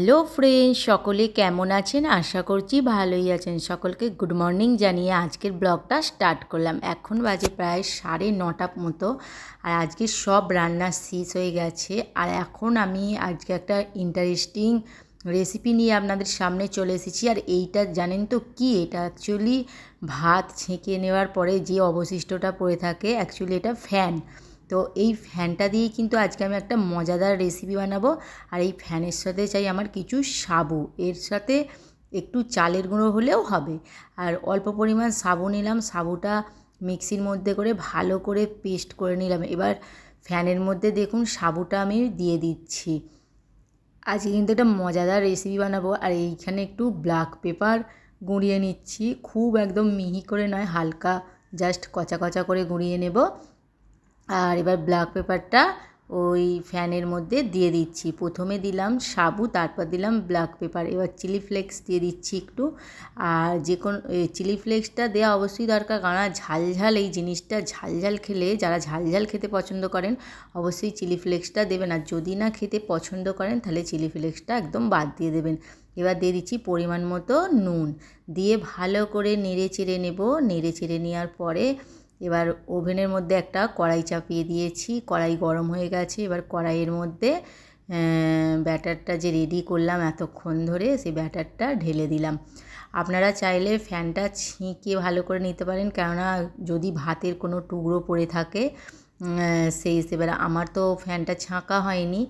Hello friend সকলে কেমন আছেন? আশা করছি ভালোই আছেন। সকলকে গুড মর্নিং জানিয়ে আজকের ব্লগটা স্টার্ট করলাম। এখন বাজে প্রায় সাড়ে নটা মতো আর আজকে সব রান্না শেষ হয়ে গেছে। আর এখন আমি আজকে একটা ইন্টারেস্টিং রেসিপি নিয়ে আপনাদের সামনে চলে এসেছি। আর এইটা জানেন তো কি? এটা অ্যাকচুয়ালি ভাত ছেঁকে নেওয়ার পরে যে অবশিষ্টটা পড়ে থাকে অ্যাকচুয়ালি এটা ফ্যান তো এই ফ্যানটা দিয়েই কিন্তু আজকে আমি একটা মজাদার রেসিপি বানাবো। আর এই ফ্যানের সাথে চাই আমার কিছু সাবু। এর সাথে একটু চালের গুঁড়ো হলেও হবে। আর অল্প পরিমাণ সাবু নিলাম। সাবুটা মিক্সির মধ্যে করে ভালো করে পেস্ট করে নিলাম। এবার ফ্যানের মধ্যে দেখুন সাবুটা আমি দিয়ে দিচ্ছি। আজকে কিন্তু একটা মজাদার রেসিপি বানাবো। আর এইখানে একটু ব্ল্যাক পেপার গুঁড়িয়ে নিচ্ছি। খুব একদম মিহি করে নয়, হালকা জাস্ট কচা কচা করে গুঁড়িয়ে নেব। আর এবার ব্ল্যাক পেপারটা ওই ফ্যানের মধ্যে দিয়ে দিচ্ছি। প্রথমে দিলাম সাবু, তারপর দিলাম ব্ল্যাক পেপার এবার চিলি ফ্লেক্স দিয়ে দিচ্ছি একটু। আর যে কোনো চিলি ফ্লেক্সটা দেওয়া অবশ্যই দরকার, কারণ ঝাল ঝাল এই জিনিসটা, ঝাল ঝাল খেলে যারা ঝাল ঝাল খেতে পছন্দ করেন, অবশ্যই চিলি ফ্লেক্সটা দেবেন। আর যদি না খেতে পছন্দ করেন, তাহলে চিলি ফ্লেক্সটা একদম বাদ দিয়ে দেবেন। এবার দিয়ে দিচ্ছি পরিমাণ মতো নুন। দিয়ে ভালো করে নেড়ে চেড়ে নেব। নেড়ে চেড়ে নেওয়ার পরে এবার ওভেনের মধ্যে একটা কড়াই চাপিয়ে দিয়েছি, কড়াই গরম হয়ে গেছে। এবার কড়াইয়ের মধ্যে ব্যাটারটা যে রেডি করলাম এতক্ষণ ধরে, সেই ব্যাটারটা ঢেলে দিলাম। আপনারা চাইলে ফ্যানটা ছিঁকে ভালো করে নিতে পারেন, কেননা যদি ভাতের কোনো টুকরো পড়ে থাকে সেই হিসেবে আমার তো ফ্যানটা ছাঁকা হয়নি।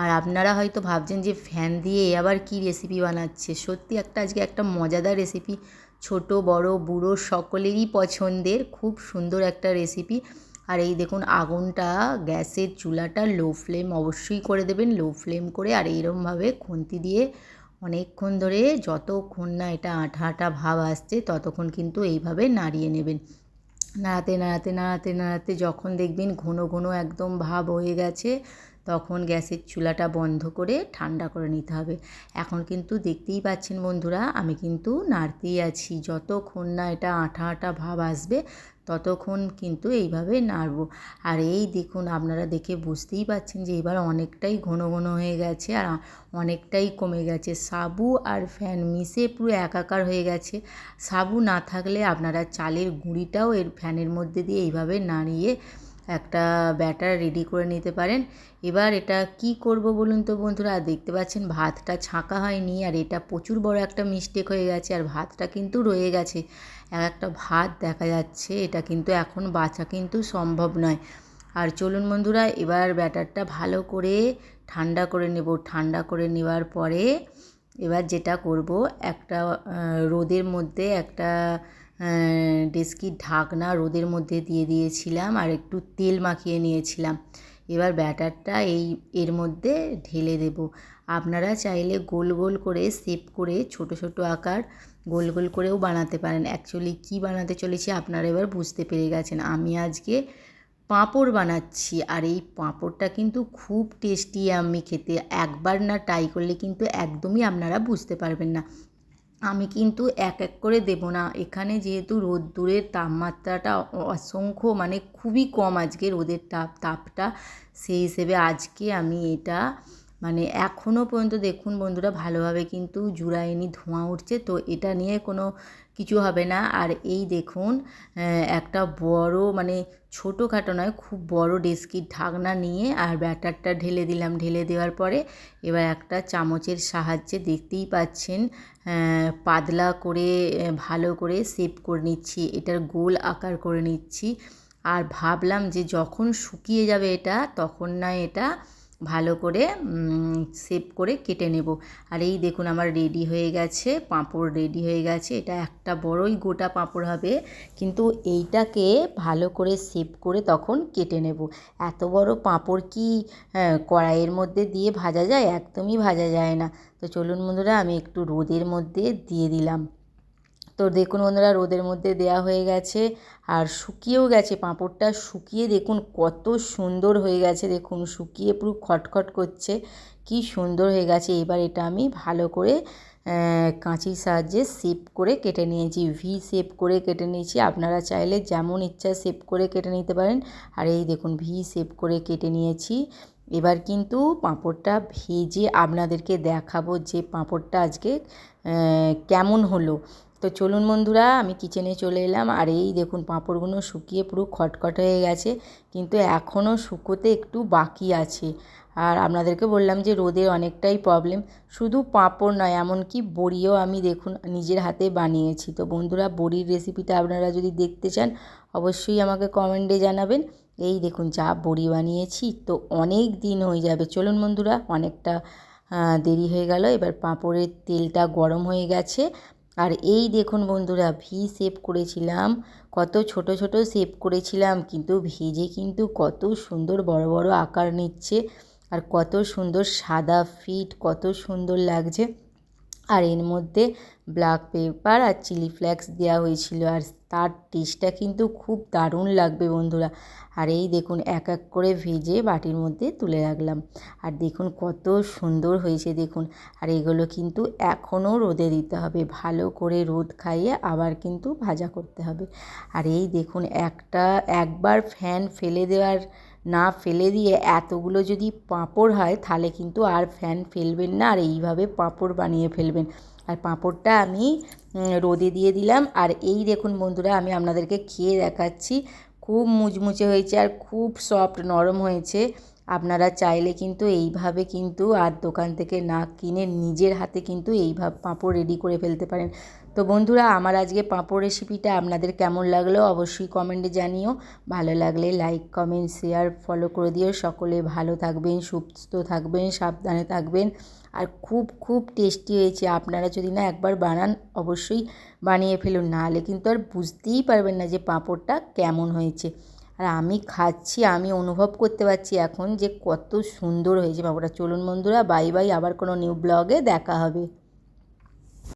আর আপনারা হয়তো ভাবছেন যে ফ্যান দিয়ে আবার কি রেসিপি বানাচ্ছে? সত্যি একটা, আজকে একটা মজাদার রেসিপি ছোট, বড়, বুড়ো সকলেরই পছন্দের খুব সুন্দর একটা রেসিপি আর এই দেখুন, আগুনটা, গ্যাসের চুলাটা লো ফ্লেম অবশ্যই করে দেবেন। লো ফ্লেম করে আর এইরকমভাবে খুন্তি দিয়ে অনেকক্ষণ ধরে যতক্ষণ না এটা আঠা আঠা ভাব আসছে, ততক্ষণ কিন্তু এইভাবে নাড়িয়ে নেবেন। নাড়াতে নাড়াতে নাড়াতে নাড়াতে যখন দেখবেন ঘন ঘন একদম ভাব হয়ে গেছে তখন গ্যাসের চুলাটা বন্ধ করে ঠান্ডা করে নিতে হবে। এখন কিন্তু দেখতেই পাচ্ছেন বন্ধুরা, আমি কিন্তু নাড়তেই আছি। যতক্ষণ না এটা আঠা আঠা ভাব আসবে, ততক্ষণ কিন্তু এইভাবে নাড়ব। আর এই দেখুন, আপনারা দেখে বুঝতেই পাচ্ছেন যে এবার অনেকটাই ঘন ঘন হয়ে গেছে আর অনেকটাই কমে গেছে। সাবু আর ফ্যান মিশে পুরো একাকার হয়ে গেছে। সাবু না থাকলে আপনারা চালের গুঁড়িটাও এর ফ্যানের মধ্যে দিয়ে এইভাবে নাড়িয়ে একটা ব্যাটার রেডি করে নিতে পারেন। এবার এটা কি করব বলুন তো বন্ধুরা? দেখতে পাচ্ছেন ভাতটা ছাঁকা হয়নি আর এটা প্রচুর বড় একটা মিস্টেক হয়ে গেছে আর ভাতটা কিন্তু রয়ে গেছে। এক একটা ভাত দেখা যাচ্ছে, এটা কিন্তু এখন বাঁচা কিন্তু সম্ভব নয়। আর চলুন বন্ধুরা, এবার ব্যাটারটা ভালো করে ঠান্ডা করে নেব। ঠান্ডা করে নেওয়ার পরে এবার যেটা করব, একটা রোদের মধ্যে একটা ডেস্কির ঢাকনা রোদের মধ্যে দিয়ে দিয়েছিলাম আর একটু তেল মাখিয়ে নিয়েছিলাম। এবার ব্যাটারটা এই, এর মধ্যে ঢেলে দেব। আপনারা চাইলে গোল গোল করে শেপ করে ছোট ছোট আকার গোল গোল করেও বানাতে পারেন। অ্যাকচুয়ালি কী বানাতে চলেছি আপনারা এবার বুঝতে পেরে গেছেন। আমি আজকে পাঁপড় বানাচ্ছি আর এই পাঁপড়টা কিন্তু খুব টেস্টি আমি খেতে। একবার না ট্রাই করলে কিন্তু একদমই আপনারা বুঝতে পারবেন না। আমি কিন্তু এক এক করে দেবো না। এখানে যেহেতু রোদ্দুরের তাপমাত্রাটা অসংখ্য মানে খুবই কম আজকে রোদের তাপ, তাপটা। সেই হিসেবে আজকে আমি এটা মানে এখনও পর্যন্ত দেখুন বন্ধুরা, ভালোভাবে কিন্তু জুড়ায়নি, ধোঁয়া উঠছে। তো এটা নিয়ে কোনো কিছু হবে না। আর এই দেখুন একটা বড় মানে ছোটোখাটো নয়, খুব বড় ডেস্কির ঢাকনা নিয়ে আর ব্যাটারটা ঢেলে দিলাম। ঢেলে দেওয়ার পরে এবার একটা চামচের সাহায্যে দেখতেই পাচ্ছেন পাতলা করে ভালো করে শেপ করে নিচ্ছি। এটার গোল আকার করে নিচ্ছি। আর ভাবলাম যে যখন শুকিয়ে যাবে এটা, তখন না এটা ভালো করে শেপ করে কেটে নেব। আর এই দেখুন আমার রেডি হয়ে গেছে, পাঁপড় রেডি হয়ে গেছে। এটা একটা বড়ই গোটা পাঁপড় হবে, কিন্তু এইটাকে ভালো করে শেপ করে তখন কেটে নেব। এত বড় পাঁপড় কি কড়াইয়ের মধ্যে দিয়ে ভাজা যায়? একদমই ভাজা যায় না। তো চলুন বন্ধুরা, আমি একটু রোদের মধ্যে দিয়ে দিলাম। তো দেখুন বন্ধুরা, রোদের মধ্যে দেয়া হয়ে গেছে আর শুকিয়েও গেছে। পাঁপড়টা শুকিয়ে দেখুন কত সুন্দর হয়ে গেছে। দেখুন শুকিয়ে পুরো খটখট করছে, কি সুন্দর হয়ে গেছে। এবার এটা আমি ভালো করে কাঁচির সাহায্যে শেপ করে কেটে নিয়েছি, ভি শেপ করে কেটে নিয়েছি। আপনারা চাইলে যেমন ইচ্ছা শেপ করে কেটে নিতে পারেন। আর এই দেখুন ভি শেপ করে কেটে নিয়েছি। এবার কিন্তু পাঁপড়টা ভেজে আপনাদেরকে দেখাবো যে পাঁপড়টা আজকে কেমন হলো। তো চলুন বন্ধুরা, আমি কিচেনে চলে এলাম। আর এই দেখুন, পাঁপড়গুলো শুকিয়ে পুরো খটখট হয়ে গেছে, কিন্তু এখনও শুকোতে একটু বাকি আছে। আর আপনাদেরকে বললাম যে রোদের অনেকটাই প্রবলেম শুধু পাঁপড় নয়, এমনকি বড়িও আমি দেখুন, নিজের হাতে বানিয়েছি। তো বন্ধুরা, বড়ির রেসিপিটা আপনারা যদি দেখতে চান, অবশ্যই আমাকে কমেন্টে জানাবেন। এই দেখুন, যা বড়ি বানিয়েছি, তো অনেক দিন হয়ে যাবে। চলুন বন্ধুরা, অনেকটা দেরি হয়ে গেল। এবার পাঁপড়ের তেলটা গরম হয়ে গেছে। আর এই দেখুন বন্ধুরা ভি শেপ করেছিলাম। কত ছোট ছোট শেপ করেছিলাম, কিন্তু ভিজে কিন্তু কত সুন্দর বড় বড় আকার নিচ্ছে। আর কত সুন্দর সাদা ফিট কত সুন্দর লাগছে। আর এর মধ্যে ব্ল্যাক পেপার আর চিলি ফ্লেক্স দেওয়া হয়েছিল। আর তার টেস্টটা কিন্তু খুব দারুণ লাগবে বন্ধুরা। আর এই দেখুন, এক এক করে ভেজে বাটির মধ্যে তুলে রাখলাম। আর দেখুন, কত সুন্দর হয়েছে দেখুন। আর এগুলো কিন্তু এখনও রোদে দিতে হবে। ভালো করে রোদ খাইয়ে আবার কিন্তু ভাজা করতে হবে। আর এই দেখুন, একটা, একবার ফ্যান ফেলে দেওয়ার না ফেলে দিয়ে এতগুলো যদি পাঁপড় হয়, তাহলে কিন্তু আর ফ্যান ফেলবেন না, আর এইভাবে পাঁপড় বানিয়ে ফেলবেন। আর পাঁপড়টা আমি রোদে দিয়ে দিলাম। আর এই দেখুন বন্ধুরা, আমি আপনাদেরকে খেয়ে দেখাচ্ছি। খুব মুচমুচে হয়েছে আর খুব সফট নরম হয়েছে। আপনারা চাইলে কিন্তু এইভাবে কিন্তু আর দোকান থেকে না কিনে নিজের হাতে কিন্তু এইভাবে পাঁপড় রেডি করে ফেলতে পারেন। তো বন্ধুরা, আমার আজকে পাঁপড় রেসিপিটা আপনাদের কেমন লাগল অবশ্যই কমেন্টে জানিও। ভালো লাগলে লাইক কমেন্ট শেয়ার ফলো করে দিও। সকলে ভালো থাকবেন, সুস্থ থাকবেন, সাবধানে থাকবেন। আর খুব খুব টেস্টি হয়েছে। আপনারা যদি না একবার বানান, অবশ্যই বানিয়ে ফেলুন। নাহলে কিন্তু আর বুঝতেই পারবেন না যে পাঁপড়টা কেমন হয়েছে। আর আমি খাচ্ছি, আমি অনুভব করতে পারছি এখন যে কত সুন্দর হয়েছে পাঁপড়টা। চলুন বন্ধুরা বাই বাই আবার কোনো নিউ ব্লগে দেখা হবে।